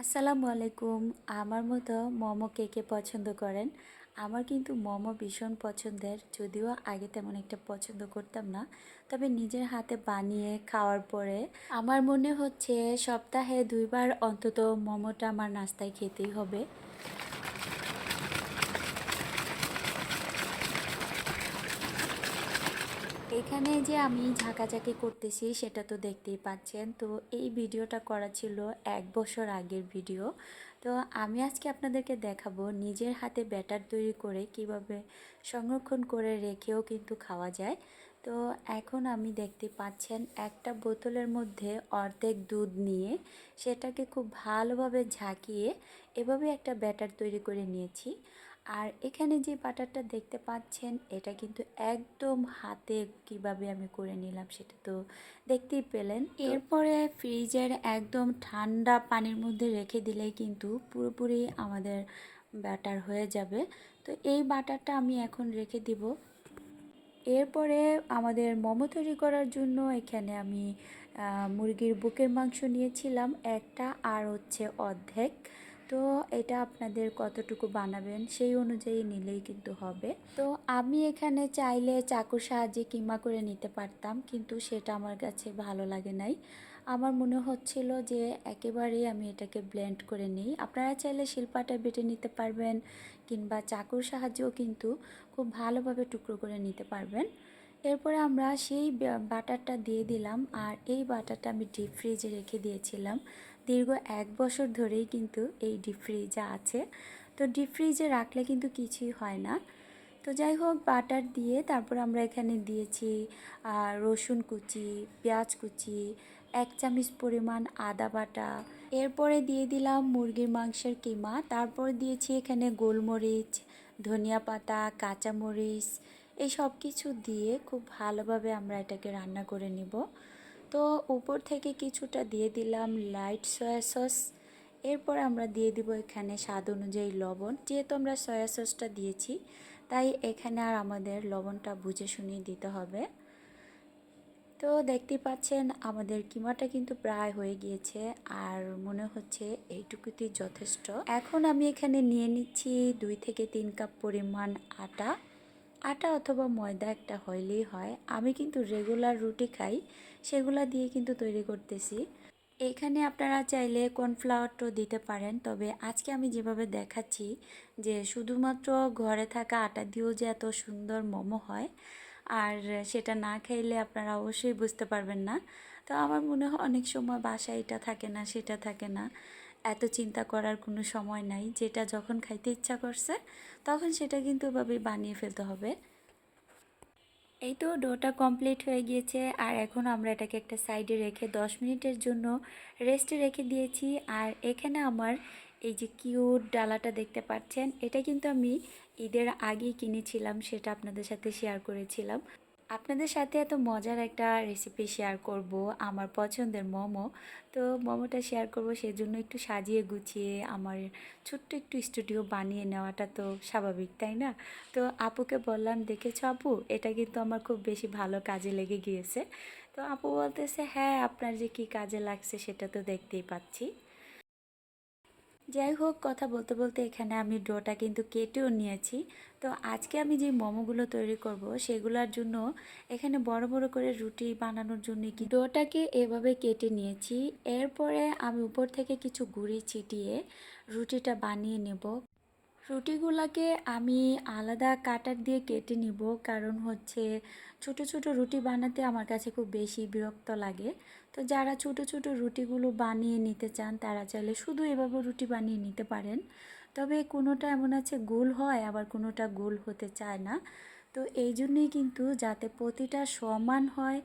আসসালামু আলাইকুম। আমার মতো মোমো কে কে পছন্দ করেন? আমার কিন্তু মোমো ভীষণ পছন্দের, যদিও আগে তেমন একটা পছন্দ করতাম না। তবে নিজের হাতে বানিয়ে খাওয়ার পরে আমার মনে হচ্ছে সপ্তাহে দুইবার অন্তত মোমোটা আমার নাস্তায় খেতেই হবে। এখানে যে আমি ঝাঁকাঝাঁকি করতেছি সেটা তো দেখতেই পাচ্ছেন। তো এই ভিডিওটা করা ছিল এক বছর আগের ভিডিও। তো আমি আজকে আপনাদেরকে দেখাবো নিজের হাতে ব্যাটার তৈরি করে কীভাবে সংরক্ষণ করে রেখেও কিন্তু খাওয়া যায়। তো এখন আমি দেখতে পাচ্ছেন একটা বোতলের মধ্যে অর্ধেক দুধ নিয়ে সেটাকে খুব ভালোভাবে ঝাঁকিয়ে এভাবে একটা ব্যাটার তৈরি করে নিয়েছি। আর এখানে যে বাটারটা দেখতে পাচ্ছেন এটা কিন্তু একদম হাতে কীভাবে আমি করে নিলাম সেটা তো দেখতেই পেলেন। এরপরে ফ্রিজের একদম ঠান্ডা পানির মধ্যে রেখে দিলেই কিন্তু পুরোপুরি আমাদের ব্যাটার হয়ে যাবে। তো এই বাটারটা আমি এখন রেখে দিব। এরপরে আমাদের মোমো তৈরি করার জন্য এখানে আমি মুরগির বুকের মাংস নিয়েছিলাম একটা আর হচ্ছে অর্ধেক। তো এটা আপনাদের কতটুকু বানাবেন সেই অনুযায়ী নিলেই কিন্তু হবে। তো আমি এখানে চাইলে চাকুর সাহায্যে কিমা করে নিতে পারতাম, কিন্তু সেটা আমার কাছে ভালো লাগে নাই। আমার মনে হচ্ছিল যে একেবারেই আমি এটাকে ব্লেন্ড করে নিই। আপনারা চাইলে শিল্পাটা বেটে নিতে পারবেন, কিংবা চাকুর সাহায্যেও কিন্তু খুব ভালোভাবে টুকরো করে নিতে পারবেন। এরপরে আমরা সেই বাটারটা দিয়ে দিলাম, আর এই বাটারটা আমি ডিপ ফ্রিজে রেখে দিয়েছিলাম। দীর্ঘ এক বছর ধরেই কিন্তু এই ডিপ ফ্রিজে আছে। তো ডিপ ফ্রিজে রাখলে কিন্তু কিছুই হয় না। তো যাই হোক বাটার দিয়ে তারপর আমরা এখানে দিয়েছি রসুন কুচি, পেঁয়াজ কুচি, এক চামচ পরিমাণ আদা বাটা। এরপরে দিয়ে দিলাম মুরগির মাংসের কিমা। তারপর দিয়েছি এখানে গোলমরিচ, ধনিয়া পাতা, কাঁচামরিচ। এই সব কিছু দিয়ে খুব ভালোভাবে আমরা এটাকে রান্না করে নিব। তো উপর থেকে কিছুটা দিয়ে দিলাম লাইট সয়া সস এরপর আমরা দিয়ে দিব এখানে স্বাদ অনুযায়ী লবণ। যেহেতু আমরা সয়া সসটা দিয়েছি, তাই এখানে আর আমাদের লবণটা বুঝে শুনিয়ে দিতে হবে। তো দেখতে পাচ্ছেন, আমাদের কিমাটা কিন্তু প্রায় হয়ে গিয়েছে আর মনে হচ্ছে এইটুকুতেই যথেষ্ট। এখন আমি এখানে নিয়ে নিচ্ছি দুই থেকে তিন কাপ পরিমাণ আটা। আটা অথবা ময়দা একটা হইলেই হয়। আমি কিন্তু রেগুলার রুটি খাই, সেগুলা দিয়ে কিন্তু তৈরি করতেছি। এখানে আপনারা চাইলে কর্নফ্লাওয়ারটাও দিতে পারেন, তবে আজকে আমি যেভাবে দেখাচ্ছি যে শুধুমাত্র ঘরে থাকা আটা দিয়েও যে এত সুন্দর মোমো হয়, আর সেটা না খাইলে আপনারা অবশ্যই বুঝতে পারবেন না। তো আমার মনে হয় অনেক সময় বাসায় এটা থাকে না, সেটা থাকে না। এত চিন্তা করার কোনো সময় নাই। যেটা যখন খাইতে ইচ্ছা করছে, তখন সেটা কিন্তু ওভাবেই বানিয়ে ফেলতে হবে। এই তো ডোটা কমপ্লিট হয়ে গিয়েছে, আর এখন আমরা এটাকে একটা সাইডে রেখে 10 মিনিটের জন্য রেস্টে রেখে দিয়েছি। আর এখানে আমার এই যে কিউট ডালাটা দেখতে পাচ্ছেন, এটা কিন্তু আমি ঈদের আগেই কিনেছিলাম, সেটা আপনাদের সাথে শেয়ার করেছিলাম। আপনাদের সাথে এত মজার একটা রেসিপি শেয়ার করব, আমার পছন্দের মোমো। তো মোমোটা শেয়ার করব সেজন্য একটু সাজিয়ে গুছিয়ে, আমার ছোট্ট একটু স্টুডিও বানিয়ে নেওয়াটা তো স্বাভাবিক, তাই না? তো আপুকে বললাম, দেখেছ আপু? এটা কিন্তু আমার খুব বেশি ভালো কাজে লেগে গিয়েছে। তো আপু বলতেছে হ্যাঁ আপনার যে কি কাজে লাগছে সেটা তো দেখতেই পাচ্ছি। যাই হোক, কথা বলতে বলতে এখানে আমি ডোটা কিন্তু কেটেও নিয়েছি। তো আজকে আমি যে মোমোগুলো তৈরি করব, সেগুলোর জন্য এখানে বড় বড় করে রুটি বানানোর জন্য কি ডোটাকে এভাবে কেটে নিয়েছি। এরপরে আমি উপর থেকে কিছু গুঁড়ি ছিটিয়ে রুটিটা বানিয়ে নেব। রুটিগুলোকে আমি আলাদা কাটার দিয়ে কেটে নিব, কারণ হচ্ছে ছোট ছোট রুটি বানাতে আমার কাছে খুব বেশি বিরক্ত লাগে। তো যারা ছোট ছোট রুটিগুলো বানিয়ে নিতে চান, তারা চাইলে শুধু এভাবে রুটি বানিয়ে নিতে পারেন। তবে কোনোটা এমন আছে, গোল হয়, আবার কোনোটা গোল হতে চায় না। তো এই জন্যই কিন্তু যাতে প্রতিটা সমান হয়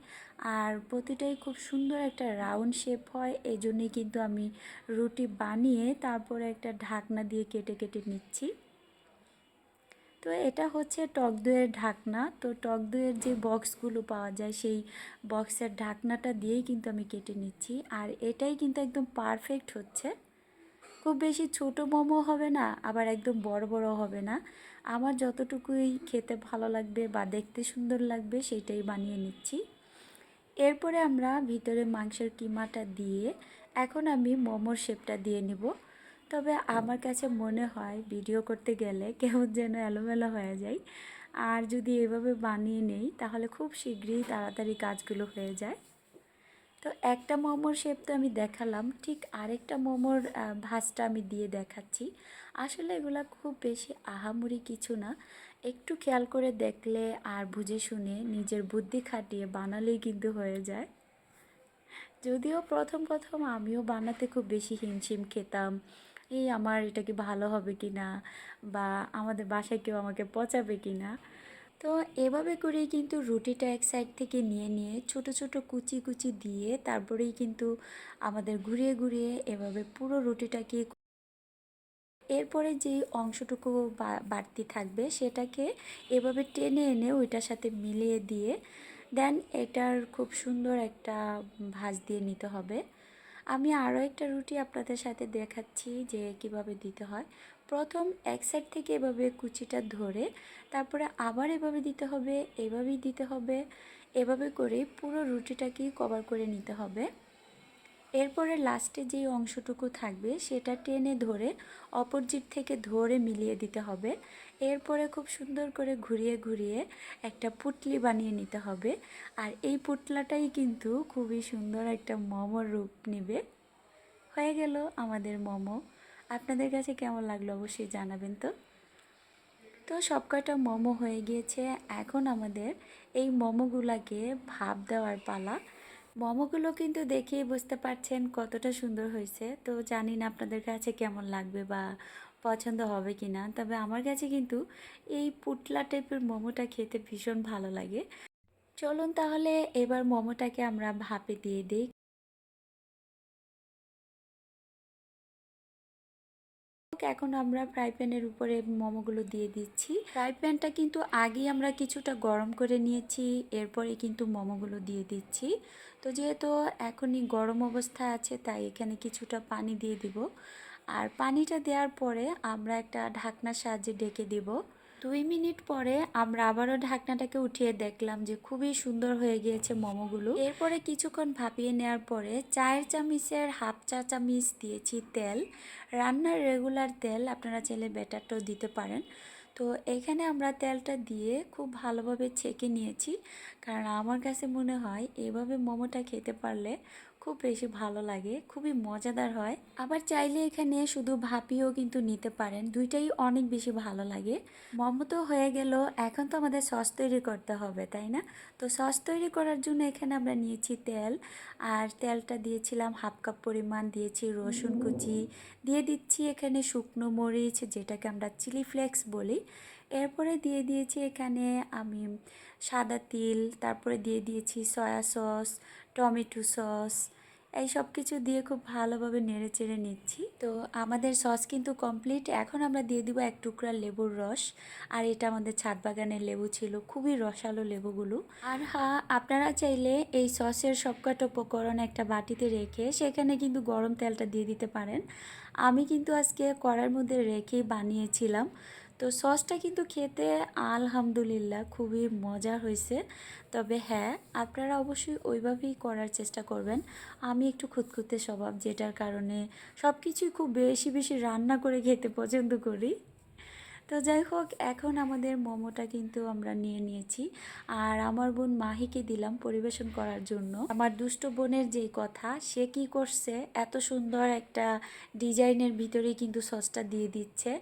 আর প্রতিটাই খুব সুন্দর একটা রাউন্ড শেপ হয়, এই জন্যই কিন্তু আমি রুটি বানিয়ে তারপরে একটা ঢাকনা দিয়ে কেটে কেটে নিচ্ছি। তো এটা হচ্ছে টক দইয়ের ঢাকনা। তো টক দইয়ের যে বক্সগুলো পাওয়া যায়, সেই বক্সের ঢাকনাটা দিয়েই কিন্তু আমি কেটে নিচ্ছি। আর এটাই কিন্তু একদম পারফেক্ট হচ্ছে। খুব বেশি ছোট মোমো হবে না, আবার একদম বড় বড় হবে না। আমার যতটুকুই খেতে ভালো লাগবে বা দেখতে সুন্দর লাগবে, সেইটাই বানিয়ে নিচ্ছি। এরপরে আমরা ভিতরে মাংসের কিমাটা দিয়ে এখন আমি মোমোর শেপটা দিয়ে নিব। তবে আমার কাছে মনে হয় ভিডিও করতে গেলে কেউ যেন এলোমেলো হয়ে যায়। আর যদি এভাবে বানিয়ে নেই, তাহলে খুব শীঘ্রই তাড়াতাড়ি কাজগুলো হয়ে যায়। তো একটা মোমোর শেপ তো আমি দেখালাম, ঠিক আরেকটা মোমোর ভাঁজটা আমি দিয়ে দেখাচ্ছি। আসলে এগুলা খুব বেশি আহামরি কিছু না। একটু খেয়াল করে দেখলে আর বুঝে শুনে নিজের বুদ্ধি খাটিয়ে বানালেই কিন্তু হয়ে যায়। যদিও প্রথম প্রথম আমিও বানাতে খুব বেশি হিমশিম খেতাম এই আমার এটা কি ভালো হবে কি না বা আমাদের বাসায় কেউ আমাকে পচাবে কি না তো এভাবে করেই কিন্তু রুটিটা এক সাইড থেকে নিয়ে নিয়ে ছোট ছোট কুচি কুচি দিয়ে তারপরেই কিন্তু আমাদের ঘুরিয়ে ঘুরিয়ে এভাবে পুরো রুটিটাকে এরপরে যেই অংশটুকু বাড়তি থাকবে সেটাকে এভাবে টেনে এনে ওইটার সাথে মিলিয়ে দিয়ে, দেন এটার খুব সুন্দর একটা ভাঁজ দিয়ে নিতে হবে। আমি আরও একটা রুটি আপনাদের সাথে দেখাচ্ছি যে কীভাবে দিতে হয়। প্রথম এক সাইড থেকে এভাবে কুচিটা ধরে তারপরে আবার এভাবে দিতে হবে, এভাবেই দিতে হবে, এভাবে করে পুরো রুটিটাকেই কভার করে নিতে হবে। এরপরে লাস্টে যে অংশটুকু থাকবে সেটা টেনে ধরে অপোজিট থেকে ধরে মিলিয়ে দিতে হবে। এরপরে খুব সুন্দর করে ঘুরিয়ে ঘুরিয়ে একটা পুটলি বানিয়ে নিতে হবে। আর এই পুটলাটাই কিন্তু খুবই সুন্দর একটা মোমোর রূপ নিবে। হয়ে গেল আমাদের মোমো। আপনাদের কাছে কেমন লাগল অবশ্যই জানাবেন তো। তো সব কয়টা মোমো হয়ে গিয়েছে। এখন আমাদের এই মোমোগুলাকে ভাপ দেওয়ার পালা। মোমোগুলো কিন্তু দেখেই বুঝতে পারছেন কতটা সুন্দর হয়েছে। তো জানি না আপনাদের কাছে কেমন লাগবে বা পছন্দ হবে কি না তবে আমার কাছে কিন্তু এই পুটলা টাইপের মোমোটা খেতে ভীষণ ভালো লাগে। চলুন তাহলে এবার মোমোটাকে আমরা ভাপে দিয়ে দিই। এখন আমরা ফ্রাই প্যানের উপরে মোমোগুলো দিয়ে দিচ্ছি। ফ্রাই প্যানটা কিন্তু আগেই আমরা কিছুটা গরম করে নিয়েছি এরপরে কিন্তু মোমোগুলো দিয়ে দিচ্ছি। তো যেহেতু এখনই গরম অবস্থা আছে, তাই এখানে কিছুটা পানি দিয়ে দিব। আর পানিটা দেওয়ার পরে আমরা একটা ঢাকনার সাহায্যে ডেকে দিব। দুই মিনিট পরে আমরা আবারও ঢাকনাটাকে উঠিয়ে দেখলাম যে খুবই সুন্দর হয়ে গিয়েছে মোমোগুলো। এরপরে কিছুক্ষণ ভাপিয়ে নেওয়ার পরে চায়ের চামিচের হাফ চা চামিচ দিয়েছি তেল। রান্নার রেগুলার তেল আপনারা চাইলে ব্যাটারটাও দিতে পারেন। তো এখানে আমরা তেলটা দিয়ে খুব ভালোভাবে ছেঁকে নিয়েছি। কারণ আমার কাছে মনে হয় এভাবে মোমোটা খেতে পারলে খুব বেশি ভালো লাগে, খুবই মজাদার হয়। আবার চাইলে এখানে শুধু ভাপিও কিন্তু নিতে পারেন, দুইটাই অনেক বেশি ভালো লাগে। মোমো তো হয়ে গেল, এখন তো আমাদের সস তৈরি করতে হবে, তাই না? তো সস তৈরি করার জন্য এখানে আমরা নিয়েছি তেল, আর তেলটা দিয়েছিলাম হাফ কাপ পরিমাণ, দিয়েছি রসুন কুচি, দিয়ে দিচ্ছি এখানে শুকনো মরিচ, যেটাকে আমরা চিলি ফ্লেক্স বলি। এরপরে দিয়ে দিয়েছি এখানে আমি সাদা তিল, তারপরে দিয়ে দিয়েছি সয়া সস টমেটো সস, এই সব কিছু দিয়ে খুব ভালোভাবে নেড়ে চেড়ে নিচ্ছি। তো আমাদের সস কিন্তু কমপ্লিট এখন আমরা দিয়ে দিব এক টুকরা লেবুর রস। আর এটা আমাদের ছাদ বাগানের লেবু ছিল, খুবই রসালো লেবুগুলো। আর হ্যাঁ আপনারা চাইলে এই সসের সবকটা উপকরণ একটা বাটিতে রেখে সেখানে কিন্তু গরম তেলটা দিয়ে দিতে পারেন। আমি কিন্তু আজকে কড়ার মধ্যে রেখেই বানিয়েছিলাম। তো সসটা কিন্তু খেতে আলহামদুলিল্লাহ খুবই মজা হয়েছে। তবে হ্যাঁ আপনারা অবশ্যই ওইভাবেই করার চেষ্টা করবেন। আমি একটু খুঁতখুঁতে স্বভাব, যেটার কারণে সব কিছুই খুব বেশি বেশি রান্না করে খেতে পছন্দ করি। তো যাই হোক, এখন আমাদের মোমোটা কিন্তু আমরা নিয়ে নিয়েছি। আর আমার বোন মাহিকে দিলাম পরিবেশন করার জন্য। আমার দুষ্ট বোনের যেই কথা, সে কি করছে? এত সুন্দর একটা ডিজাইনের ভিতরেই কিন্তু সসটা দিয়ে দিচ্ছে।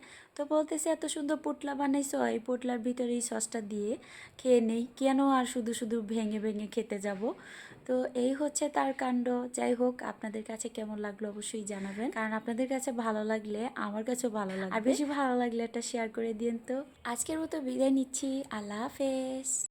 তো বলতেছে, এত সুন্দর পোটলা বানাইছ, এই পোটলার ভিতরে এই সসটা দিয়ে খেয়ে নেই। কেন আর শুধু শুধু ভেঙে ভেঙে খেতে যাব? তো এই হচ্ছে তার কাণ্ড। যাই হোক, আপনাদের কাছে কেমন লাগল অবশ্যই জানাবেন। কারণ আপনাদের কাছে ভালো লাগলে, আমার কাছেও ভালো লাগবে। আর বেশি ভালো লাগলে একটা শেয়ার করে দিন তো। আজকের মতো বিদায় নিচ্ছি। আল্লাহ হাফেজ।